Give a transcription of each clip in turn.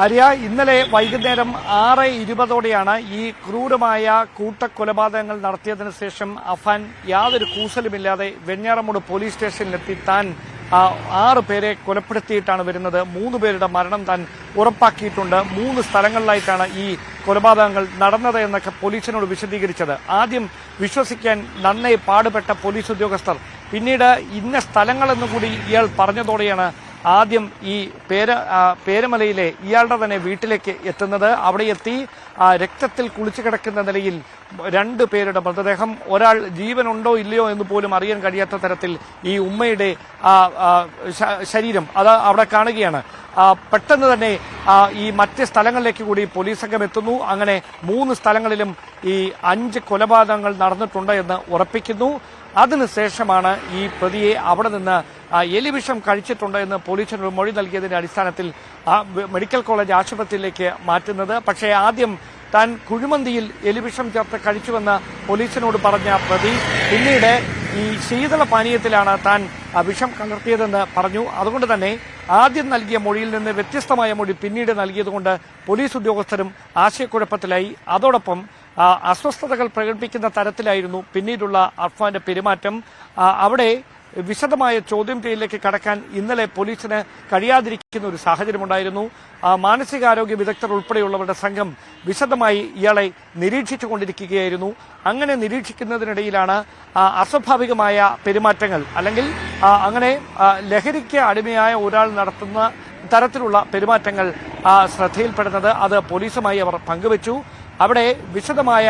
ആര്യ ഇന്നലെ വൈകുന്നേരം ആറ് ഇരുപതോടെയാണ് ഈ ക്രൂരമായ കൂട്ടക്കൊലപാതകങ്ങൾ നടത്തിയതിന് ശേഷം അഫാൻ യാതൊരു കൂസലുമില്ലാതെ വെഞ്ഞാറമൂട് പോലീസ് സ്റ്റേഷനിലെത്തി. താൻ ആറ് പേരെ കൊലപ്പെടുത്തിയിട്ടാണ് വരുന്നത്. മൂന്ന് പേരുടെ മരണം താൻ ഉറപ്പാക്കിയിട്ടുണ്ട്. മൂന്ന് സ്ഥലങ്ങളിലായിട്ടാണ് ഈ കൊലപാതകങ്ങൾ നടന്നത് എന്നൊക്കെ പോലീസിനോട് വിശദീകരിച്ചത്. ആദ്യം വിശ്വസിക്കാൻ നന്നേ പാടുപെട്ട പോലീസ് ഉദ്യോഗസ്ഥർ. പിന്നീട് ഇന്ന സ്ഥലങ്ങളെന്ന് കൂടി ഇയാൾ പറഞ്ഞതോടെയാണ് ആദ്യം ഈ പേര പേരമലയിലെ ഇയാളുടെ തന്നെ വീട്ടിലേക്ക് എത്തുന്നത്. അവിടെ എത്തി രക്തത്തിൽ കുളിച്ചു കിടക്കുന്ന നിലയിൽ രണ്ട് പേരുടെ മൃതദേഹം. ഒരാൾ ജീവനുണ്ടോ ഇല്ലയോ എന്ന് പോലും അറിയാൻ കഴിയാത്ത തരത്തിൽ ഈ ഉമ്മയുടെ ശരീരം അത് അവിടെ കാണുകയാണ്. പെട്ടെന്ന് തന്നെ ഈ മറ്റ് സ്ഥലങ്ങളിലേക്ക് കൂടി പോലീസ് സംഘം എത്തുന്നു. അങ്ങനെ മൂന്ന് സ്ഥലങ്ങളിലും ഈ അഞ്ച് കൊലപാതകങ്ങൾ നടന്നിട്ടുണ്ട് എന്ന് ഉറപ്പിക്കുന്നു. അതിനുശേഷമാണ് ഈ പ്രതിയെ അവിടെ നിന്ന് എലിവിഷം കഴിച്ചിട്ടുണ്ട് എന്ന് പോലീസിന് മൊഴി നൽകിയതിന്റെ അടിസ്ഥാനത്തിൽ മെഡിക്കൽ കോളേജ് ആശുപത്രിയിലേക്ക് മാറ്റുന്നത്. പക്ഷേ ആദ്യം താൻ കുഴിമന്തിയിൽ എലിവിഷം ചേർത്ത് കഴിച്ചുവെന്ന് പോലീസിനോട് പറഞ്ഞ പ്രതി പിന്നീട് ഈ ശീതള പാനീയത്തിലാണ് താൻ വിഷം കലർത്തിയതെന്ന് പറഞ്ഞു. അതുകൊണ്ട് തന്നെ ആദ്യം നൽകിയ മൊഴിയിൽ നിന്ന് വ്യത്യസ്തമായ മൊഴി പിന്നീട് നൽകിയതുകൊണ്ട് പോലീസ് ഉദ്യോഗസ്ഥരും ആശയക്കുഴപ്പത്തിലായി. അതോടൊപ്പം അസ്വസ്ഥതകൾ പ്രകടിപ്പിക്കുന്ന തരത്തിലായിരുന്നു പിന്നീടുള്ള അഫ്വാന്റെ പെരുമാറ്റം. അവിടെ വിശദമായ ചോദ്യം ചെയ്യലിലേക്ക് കടക്കാൻ ഇന്നലെ പോലീസിന് കഴിയാതിരിക്കുന്ന ഒരു സാഹചര്യമുണ്ടായിരുന്നു. മാനസികാരോഗ്യ വിദഗ്ധർ ഉൾപ്പെടെയുള്ളവരുടെ സംഘം വിശദമായി ഇയാളെ നിരീക്ഷിച്ചു കൊണ്ടിരിക്കുകയായിരുന്നു അങ്ങനെ നിരീക്ഷിക്കുന്നതിനിടയിലാണ് അസ്വാഭാവികമായ പെരുമാറ്റങ്ങൾ അല്ലെങ്കിൽ അങ്ങനെ ലഹരിക്ക് അടിമയായ ഒരാൾ നടത്തുന്ന തരത്തിലുള്ള പെരുമാറ്റങ്ങൾ ശ്രദ്ധയിൽപ്പെടുന്നത് അത് പോലീസുമായി അവർ പങ്കുവച്ചു. അവിടെ വിശദമായ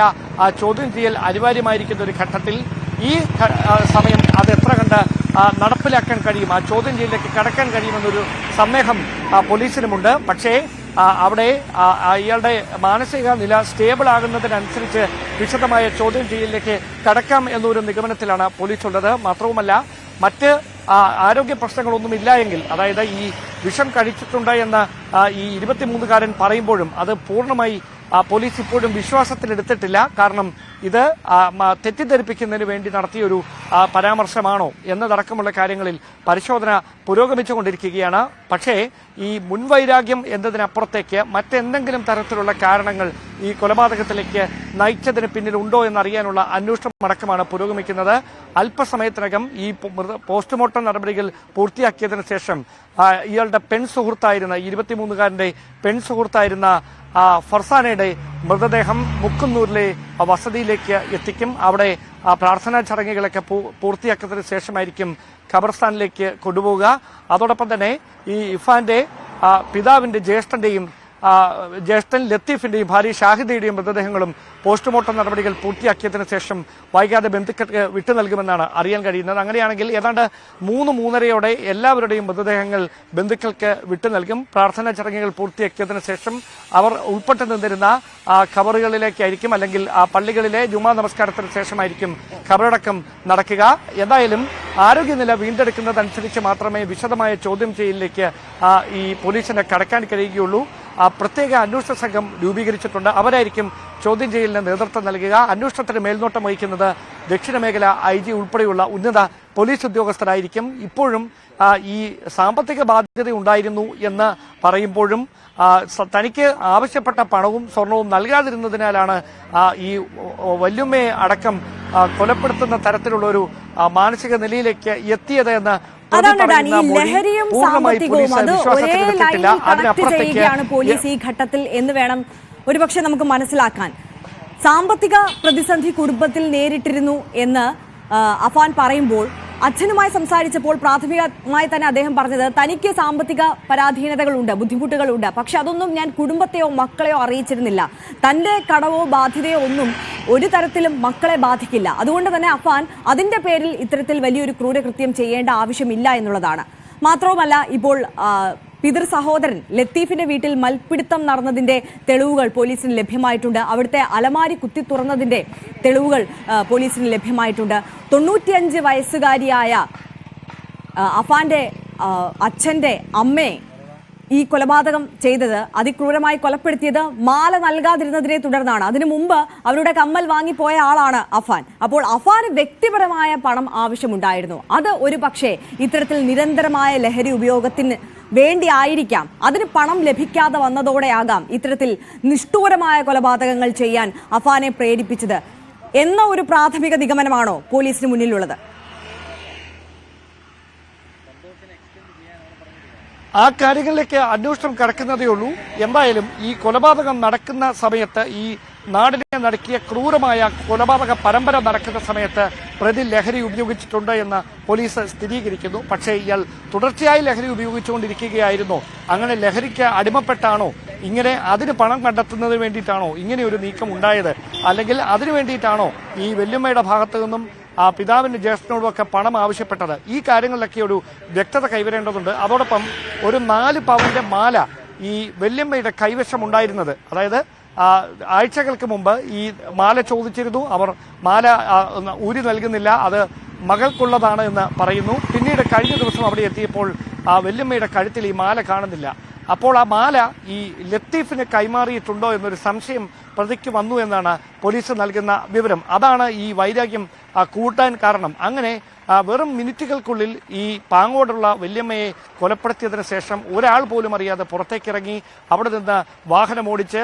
ചോദ്യം ചെയ്യൽ അനിവാര്യമായിരിക്കുന്ന ഒരു ഘട്ടത്തിൽ ഈ സമയം അത് എത്ര കണ്ട് നടപ്പിലാക്കാൻ കഴിയും? ആ ചോദ്യം ചെയ്യലിലേക്ക് കടക്കാൻ കഴിയുമെന്നൊരു സന്ദേഹം പോലീസിനുമുണ്ട്. പക്ഷേ അവിടെ ഇയാളുടെ മാനസിക നില സ്റ്റേബിൾ ആകുന്നതിനനുസരിച്ച് വിശദമായ ചോദ്യം ചെയ്യലിലേക്ക് കടക്കാം എന്നൊരു നിഗമനത്തിലാണ് പോലീസ് ഉള്ളത് മാത്രവുമല്ല മറ്റ് ആരോഗ്യ പ്രശ്നങ്ങളൊന്നും ഇല്ല എങ്കിൽ അതായത് ഈ വിഷം കഴിച്ചിട്ടുണ്ട് എന്ന് ഈ ഇരുപത്തിമൂന്നുകാരൻ പറയുമ്പോഴും അത് പൂർണമായി പോലീസ് ഇപ്പോഴും വിശ്വാസത്തിലെടുത്തിട്ടില്ല കാരണം ഇത് തെറ്റിദ്ധരിപ്പിക്കുന്നതിന് വേണ്ടി നടത്തിയൊരു പരാമർശമാണോ എന്നതടക്കമുള്ള കാര്യങ്ങളിൽ പരിശോധന പുരോഗമിച്ചുകൊണ്ടിരിക്കുകയാണ്. പക്ഷേ ഈ മുൻവൈരാഗ്യം എന്നതിനപ്പുറത്തേക്ക് മറ്റെന്തെങ്കിലും തരത്തിലുള്ള കാരണങ്ങൾ ഈ കൊലപാതകത്തിലേക്ക് നയിച്ചതിന് പിന്നിലുണ്ടോ എന്നറിയാനുള്ള അന്വേഷണം അടക്കമാണ് പുരോഗമിക്കുന്നത്. അല്പസമയത്തിനകം ഈ പോസ്റ്റ്മോർട്ടം നടപടികൾ പൂർത്തിയാക്കിയതിന് ശേഷം ഇയാളുടെ പെൺ സുഹൃത്തായിരുന്ന ഇരുപത്തിമൂന്നുകാരന്റെ പെൺ സുഹൃത്തായിരുന്ന ഫർസാനയുടെ മൃതദേഹം മുക്കുന്നൂരിലെ വസതിയിലേക്ക് എത്തിക്കും. അവിടെ പ്രാർത്ഥനാ ചടങ്ങുകളൊക്കെ പൂർത്തിയാക്കിയതിന് ശേഷമായിരിക്കും ഖബർസ്ഥാനിലേക്ക് കൊണ്ടുപോവുക. അതോടൊപ്പം തന്നെ ഈ ഇഫാന്റെ പിതാവിന്റെ ജ്യേഷ്ഠന്റെയും ജ്യേഷ്ഠൻ ലത്തീഫിന്റെയും ഭാര്യ ഷാഹിദയുടെയും മൃതദേഹങ്ങളും പോസ്റ്റ്മോർട്ടം നടപടികൾ പൂർത്തിയാക്കിയതിനു ശേഷം വൈകാതെ ബന്ധുക്കൾക്ക് വിട്ടു നൽകുമെന്നാണ് അറിയാൻ കഴിയുന്നത്. അങ്ങനെയാണെങ്കിൽ ഏതാണ്ട് മൂന്ന് മൂന്നരയോടെ എല്ലാവരുടെയും മൃതദേഹങ്ങൾ ബന്ധുക്കൾക്ക് വിട്ടു നൽകും. പ്രാർത്ഥനാ ചടങ്ങുകൾ പൂർത്തിയാക്കിയതിനു ശേഷം അവർ ഉൾപ്പെട്ടു നിന്നിരുന്ന ഖബറുകളിലേക്കായിരിക്കും അല്ലെങ്കിൽ ആ പള്ളികളിലെ ജുമാ നമസ്കാരത്തിന് ശേഷമായിരിക്കും ഖബറടക്കം നടക്കുക. എന്തായാലും ആരോഗ്യനില വീണ്ടെടുക്കുന്നതനുസരിച്ച് മാത്രമേ വിശദമായ ചോദ്യം ചെയ്യലിലേക്ക് ഈ പോലീസിന് കടക്കാൻ കഴിയുകയുള്ളൂ. പ്രത്യേക അന്വേഷണ സംഘം രൂപീകരിച്ചിട്ടുണ്ട്. അവരായിരിക്കും ചോദ്യം ചെയ്യലിന് നേതൃത്വം നൽകുക. അന്വേഷണത്തിന് മേൽനോട്ടം വഹിക്കുന്നത് ദക്ഷിണ മേഖല ഐ ജി ഉൾപ്പെടെയുള്ള ഉന്നത പോലീസ് ഉദ്യോഗസ്ഥരായിരിക്കും. ഇപ്പോഴും ഈ സാമ്പത്തിക ബാധ്യത ഉണ്ടായിരുന്നു എന്ന് പറയുമ്പോഴും തനിക്ക് ആവശ്യപ്പെട്ട പണവും സ്വർണവും നൽകാതിരുന്നതിനാലാണ് ഈ വല്യമ്മയെ അടക്കം കൊലപ്പെടുത്തുന്ന തരത്തിലുള്ള ഒരു മാനസിക നിലയിലേക്ക് എത്തിയത് എന്ന് അതാണ് ഡാനി ലഹരിയും പൂർണമായി സാമ്പത്തികവും പോലീസ് അത് ഒരേ ലൈനിൽ കണക്ട് അതിനപ്പുറത്തേക്ക് ചെയ്യുകയാണ് പോലീസ് ഈ ഘട്ടത്തിൽ എന്ന് വേണം ഒരുപക്ഷെ നമുക്ക് മനസ്സിലാക്കാൻ. സാമ്പത്തിക പ്രതിസന്ധി കുടുംബത്തിൽ നേരിട്ടിരുന്നു എന്ന് അഫാൻ പറയുമ്പോൾ അച്ഛനുമായി സംസാരിച്ചപ്പോൾ പ്രാഥമികമായി തന്നെ അദ്ദേഹം പറഞ്ഞത് തനിക്ക് സാമ്പത്തിക പരാധീനതകളുണ്ട് ബുദ്ധിമുട്ടുകളുണ്ട്. പക്ഷെ അതൊന്നും ഞാൻ കുടുംബത്തെയോ മക്കളെയോ അറിയിച്ചിരുന്നില്ല. തന്റെ കടവോ ബാധ്യതയോ ഒന്നും ഒരു തരത്തിലും മക്കളെ ബാധിക്കില്ല. അതുകൊണ്ട് തന്നെ അഫാൻ അതിന്റെ പേരിൽ ഇത്തരത്തിൽ വലിയൊരു ക്രൂരകൃത്യം ചെയ്യേണ്ട ആവശ്യമില്ല എന്നുള്ളതാണ്. മാത്രവുമല്ല ഇപ്പോൾ പിതൃ സഹോദരൻ ലത്തീഫിന്റെ വീട്ടിൽ മൽപ്പിടുത്തം നടന്നതിന്റെ തെളിവുകൾ പോലീസിന് ലഭ്യമായിട്ടുണ്ട്. അവിടുത്തെ അലമാരി കുത്തി തുറന്നതിന്റെ തെളിവുകൾ പോലീസിന് ലഭ്യമായിട്ടുണ്ട്. തൊണ്ണൂറ്റിയഞ്ച് വയസ്സുകാരിയായ അഫാന്റെ അച്ഛന്റെ അമ്മയെ ഈ കൊലപാതകം ചെയ്തത് അതിക്രൂരമായി കൊലപ്പെടുത്തിയത് മാല നൽകാതിരുന്നതിനെ തുടർന്നാണ്. അതിനു മുമ്പ് അവരുടെ കമ്മൽ വാങ്ങിപ്പോയ ആളാണ് അഫാൻ. അപ്പോൾ അഫാന് വ്യക്തിപരമായ പണം ആവശ്യമുണ്ടായിരുന്നു. അത് ഒരു പക്ഷേ ഇത്തരത്തിൽ നിരന്തരമായ ലഹരി ഉപയോഗത്തിന് വേണ്ടി ആയിരിക്കാം അതിന് പണം ലഭിക്കാതെ വന്നതോടെയാകാം ഇത്തരത്തിൽ നിഷ്ഠൂരമായ കൊലപാതകങ്ങൾ ചെയ്യാൻ അഫാനെ പ്രേരിപ്പിച്ചത് എന്ന ഒരു പ്രാഥമിക നിഗമനമാണോ പോലീസിന് മുന്നിലുള്ളത്? ആ കാര്യങ്ങളിലേക്ക് അന്വേഷണം കടക്കുന്നതേ ഉള്ളൂ. എന്തായാലും ഈ കൊലപാതകം നടക്കുന്ന സമയത്ത് ഈ നാടിനെ നടക്കിയ ക്രൂരമായ കൊലപാതക പരമ്പര നടക്കുന്ന സമയത്ത് പ്രതി ലഹരി ഉപയോഗിച്ചിട്ടുണ്ട് എന്ന് പോലീസ് സ്ഥിരീകരിക്കുന്നു. പക്ഷേ ഇയാൾ തുടർച്ചയായി ലഹരി ഉപയോഗിച്ചുകൊണ്ടിരിക്കുകയായിരുന്നു. അങ്ങനെ ലഹരിക്ക് അടിമപ്പെട്ടാണോ? ഇങ്ങനെ അതിന് പണം കണ്ടെത്തുന്നതിന് വേണ്ടിയിട്ടാണോ? ഇങ്ങനെ ഒരു നീക്കം ഉണ്ടായത്? അല്ലെങ്കിൽ അതിനു വേണ്ടിയിട്ടാണോ ഈ വെല്ലുമ്മയുടെ ഭാഗത്തു നിന്നും ആ പിതാവിന്റെ ജ്യേഷ്ഠനോടും ഒക്കെ പണം ആവശ്യപ്പെട്ടത്? ഈ കാര്യങ്ങളിലൊക്കെ ഒരു വ്യക്തത കൈവരേണ്ടതുണ്ട്. അതോടൊപ്പം ഒരു നാല് പവന്റെ മാല ഈ വെല്ലുമ്മയുടെ കൈവശം ഉണ്ടായിരുന്നത്. അതായത് ആഴ്ചകൾക്ക് മുമ്പ് ഈ മാല ചോദിച്ചിരുന്നു. അവർ മാല ഊരി നൽകുന്നില്ല. അത് മകൾക്കുള്ളതാണ് എന്ന് പറയുന്നു. പിന്നീട് കഴിഞ്ഞ ദിവസം അവിടെ എത്തിയപ്പോൾ ആ വെല്ലുമ്മയുടെ കഴുത്തിൽ ഈ മാല കാണുന്നില്ല. അപ്പോൾ ആ മാല ഈ ലത്തീഫിന് കൈമാറിയിട്ടുണ്ടോ എന്നൊരു സംശയം പ്രതിക്ക് വന്നു എന്നാണ് പോലീസ് നൽകുന്ന വിവരം. അതാണ് ഈ വൈരാഗ്യം കൂട്ടാൻ കാരണം. അങ്ങനെ വെറും മിനിറ്റുകൾക്കുള്ളിൽ ഈ പാങ്ങോടുള്ള വല്യമ്മയെ കൊലപ്പെടുത്തിയതിന് ശേഷം ഒരാൾ പോലും അറിയാതെ പുറത്തേക്കിറങ്ങി അവിടെ നിന്ന് വാഹനമോടിച്ച്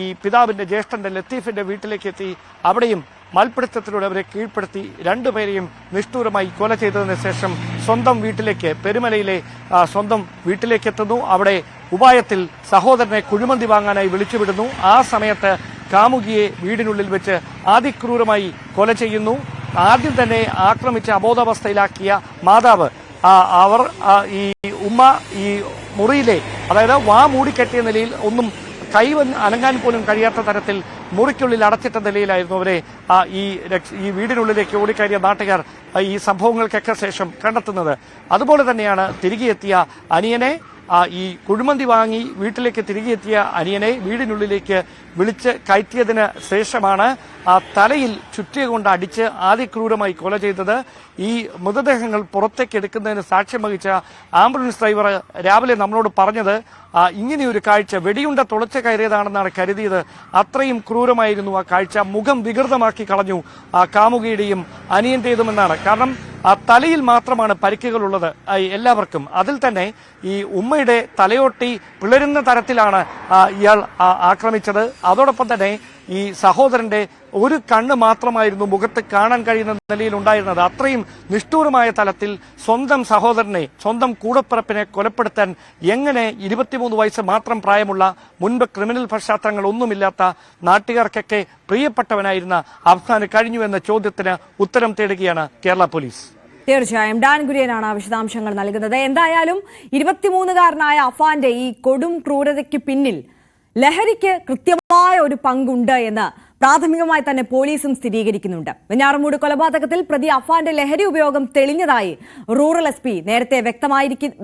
ഈ പിതാവിന്റെ ജ്യേഷ്ഠന്റെ ലത്തീഫിന്റെ വീട്ടിലേക്ക് എത്തി അവിടെയും മൽപിടുത്തത്തിലൂടെ അവരെ കീഴ്പ്പെടുത്തി രണ്ടുപേരെയും നിഷ്ഠൂരമായി കൊല ചെയ്തതിന് ശേഷം സ്വന്തം വീട്ടിലേക്ക് പെരുമലയിലെ സ്വന്തം വീട്ടിലേക്ക് എത്തുന്നു അവിടെ ഉപായത്തിൽ സഹോദരനെ കുഴിമന്തി വാങ്ങാനായി വിളിച്ചുവിടുന്നു. ആ സമയത്ത് കാമുകിയെ വീടിനുള്ളിൽ വെച്ച് അതിക്രൂരമായി കൊല ചെയ്യുന്നു. ആദ്യം തന്നെ ആക്രമിച്ച് അബോധാവസ്ഥയിലാക്കിയ മാതാവ് അവർ ഈ ഉമ്മ ഈ മുറിയിലെ അതായത് വാ മൂടിക്കെട്ടിയ നിലയിൽ ഒന്നും കൈ അനങ്ങാൻ പോലും കഴിയാത്ത തരത്തിൽ മുറിക്കുള്ളിൽ അടച്ചിട്ട നിലയിലായിരുന്നു അവരെ. ഈ ഈ വീടിനുള്ളിലേക്ക് ഓടിക്കയറിയ നാട്ടുകാർ ഈ സംഭവങ്ങൾക്കൊക്കെ ശേഷം കണ്ടെത്തുന്നത്. അതുപോലെ തന്നെയാണ് തിരികെ എത്തിയ അനിയനെ ഈ കുഴിമന്തി വാങ്ങി വീട്ടിലേക്ക് തിരികെ എത്തിയ അനിയനെ വീടിനുള്ളിലേക്ക് വിളിച്ച് കയറ്റിയതിന് ശേഷമാണ് ആ തലയിൽ ചുറ്റിയ കൊണ്ട് അടിച്ച് ആദ്യക്രൂരമായി കൊല ചെയ്തത്. ഈ മൃതദേഹങ്ങൾ പുറത്തേക്ക് എടുക്കുന്നതിന് സാക്ഷ്യം വഹിച്ച ആംബുലൻസ് ഡ്രൈവർ രാവിലെ നമ്മളോട് പറഞ്ഞത് ഇങ്ങനെയൊരു കാഴ്ച വെടിയുണ്ട തുളച്ച് കയറിയതാണെന്നാണ് കരുതിയത്. അത്രയും ക്രൂരമായിരുന്നു ആ കാഴ്ച. മുഖം വികൃതമാക്കി കളഞ്ഞു ആ കാമുകിയുടെയും അനിയന്റേതുമെന്നാണ്. കാരണം ആ തലയിൽ മാത്രമാണ് പരിക്കുകളുള്ളത്. എല്ലാവർക്കും. അതിൽ തന്നെ ഈ ഉമ്മയുടെ തലയോട്ടി പിളരുന്ന തരത്തിലാണ് ഇയാൾ ആക്രമിച്ചത്. അതോടൊപ്പം തന്നെ ഈ സഹോദരന്റെ ഒരു കണ്ണ് മാത്രമായിരുന്നു മുഖത്ത് കാണാൻ കഴിയുന്ന നിലയിൽ ഉണ്ടായിരുന്നത്. അത്രയും നിഷ്ഠൂരമായ തലത്തിൽ സ്വന്തം സഹോദരനെ സ്വന്തം കൂടപ്പിറപ്പിനെ കൊലപ്പെടുത്താൻ എങ്ങനെ ഇരുപത്തിമൂന്ന് വയസ്സ് മാത്രം പ്രായമുള്ള മുൻപ് ക്രിമിനൽ പശ്ചാത്തലങ്ങൾ ഒന്നുമില്ലാത്ത നാട്ടുകാർക്കൊക്കെ പ്രിയപ്പെട്ടവനായിരുന്ന അഫ്ഗാന് കഴിഞ്ഞു എന്ന ചോദ്യത്തിന് ഉത്തരം തേടുകയാണ് കേരള പോലീസ്. തീർച്ചയായും. ഡാൻ കുര്യനാണ് വിശദാംശങ്ങൾ നൽകുന്നത്. എന്തായാലും ഇരുപത്തിമൂന്നുകാരനായ അഫാന്റെ ഈ കൊടും ക്രൂരതയ്ക്ക് പിന്നിൽ ലഹരിക്ക് കൃത്യമായ ഒരു പങ്കുണ്ട് എന്ന് പ്രാഥമികമായി തന്നെ പോലീസും സ്ഥിരീകരിക്കുന്നുണ്ട്. വെഞ്ഞാറമൂട് കൊലപാതകത്തിൽ പ്രതി അഫാന്റെ ലഹരി ഉപയോഗം തെളിഞ്ഞതായി റൂറൽ എസ് പി നേരത്തെ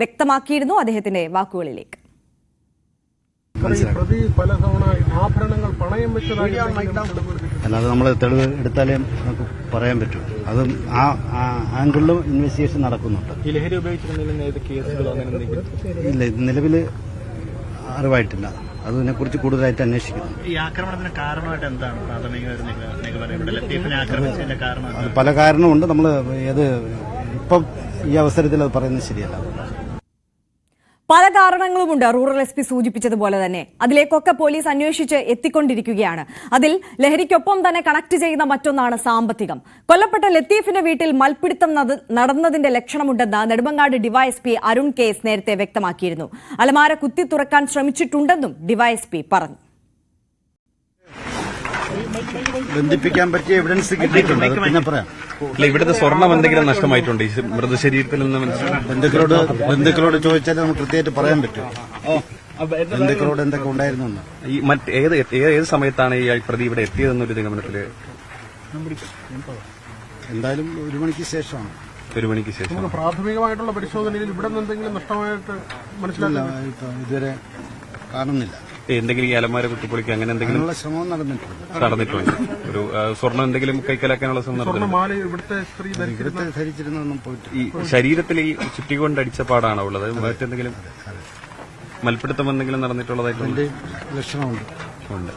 വ്യക്തമാക്കിയിരുന്നു അദ്ദേഹത്തിന്റെ വാക്കുകളിലേക്ക്. പ്രതി പ്രതി പലതവണ ആഭരണങ്ങൾ പണയം വെച്ചതായി അല്ലാതെ നമ്മൾ തെളിവ് എടുത്താലേ നമുക്ക് പറയാൻ പറ്റൂ. അതും ആ ആംഗിളിലും ഇൻവെസ്റ്റിഗേഷൻ നടക്കുന്നുണ്ട്. ഈ ലഹരി ഉപയോഗിച്ചിരുന്നില്ല ഇല്ല നിലവിൽ അറിവായിട്ടില്ല. അതിനെക്കുറിച്ച് കൂടുതലായിട്ട് അന്വേഷിക്കുന്നു. ഈ ആക്രമണത്തിന് കാരണമായിട്ട് എന്താണ് പ്രാഥമിക ഒരു നിഗ- നിഗമനം ഇവിടെ? ലത്തീഫിനെ ആക്രമിച്ചതിന്റെ കാരണം അത് പല കാരണമുണ്ട്. നമ്മൾ ഏത് ഇപ്പം ഈ അവസരത്തിൽ അത് പറയുന്നത് ശരിയല്ല. പല കാരണങ്ങളുമുണ്ട്. റൂറൽ എസ് പി സൂചിപ്പിച്ചതുപോലെ തന്നെ. അതിലേക്കൊക്കെ പോലീസ് അന്വേഷിച്ച് എത്തിക്കൊണ്ടിരിക്കുകയാണ്. അതിൽ ലഹരിക്കൊപ്പം തന്നെ കണക്ട് ചെയ്യുന്ന മറ്റൊന്നാണ് സാമ്പത്തികം. കൊല്ലപ്പെട്ട ലത്തീഫിന്റെ വീട്ടിൽ മൽപ്പിടുത്തം നടന്നതിന്റെ ലക്ഷണമുണ്ടെന്ന് നെടുമങ്ങാട് ഡിവൈഎസ്പി അരുൺ കേസ് നേരത്തെ വ്യക്തമാക്കിയിരുന്നു. അലമാര കുത്തി തുറക്കാൻ ശ്രമിച്ചിട്ടുണ്ടെന്നും ഡിവൈഎസ്പി പറഞ്ഞു. ബന്ധിപ്പിക്കാൻ പറ്റിയ എവിഡൻസ് കിട്ടിയിട്ടുണ്ട്. അത് പിന്നെ പറയാം. അല്ല ഇവിടുത്തെ സ്വർണം എന്തെങ്കിലും നഷ്ടമായിട്ടുണ്ട്? ഈ മൃതശരീരത്തിൽ നിന്ന് മനസ്സിലായി ബന്ധുക്കളോട് ബന്ധുക്കളോട് ചോദിച്ചാലേ നമുക്ക് കൃത്യമായിട്ട് പറയാൻ പറ്റും. ബന്ധുക്കളോട് എന്തൊക്കെ ഉണ്ടായിരുന്നു ഈ മറ്റ് ഏത് ഏത് സമയത്താണ് ഈ പ്രതി ഇവിടെ എത്തിയതെന്നൊരു നിഗമനത്തിൽ? എന്തായാലും ഒരു മണിക്ക് ശേഷമാണ്. ഒരു മണിക്ക് ശേഷം. പ്രാഥമികമായിട്ടുള്ള പരിശോധനയിൽ ഇവിടെ നിന്ന് എന്തെങ്കിലും നഷ്ടമായിട്ട് ഇപ്പൊ ഇതുവരെ കാണുന്നില്ല. എന്തെങ്കിലും ഈ അലമാര കുത്തിപ്പൊളിക്കുക അങ്ങനെ എന്തെങ്കിലും ശ്രമം നടന്നിട്ടുണ്ട്. നടന്നിട്ടുണ്ട്. ഒരു സ്വർണം സ്വർണം എന്തെങ്കിലും കൈക്കലാക്കാനുള്ള ശ്രമം നടന്നിട്ടുണ്ട്. ഇവിടുത്തെ സ്ത്രീ ധരിച്ചിരുന്ന ഇവിടുത്തെ ധരിച്ചിരുന്നൊന്നും പോയിട്ട് ഈ ശരീരത്തിൽ ഈ ചുറ്റിക്കൊണ്ട് അടിച്ച പാടാണോ ഉള്ളത്? മറ്റെന്തെങ്കിലും മൽപ്പിടുത്തം എന്തെങ്കിലും നടന്നിട്ടുള്ളതായിട്ടുണ്ട്? ലക്ഷണമുണ്ട്. ഉണ്ട്.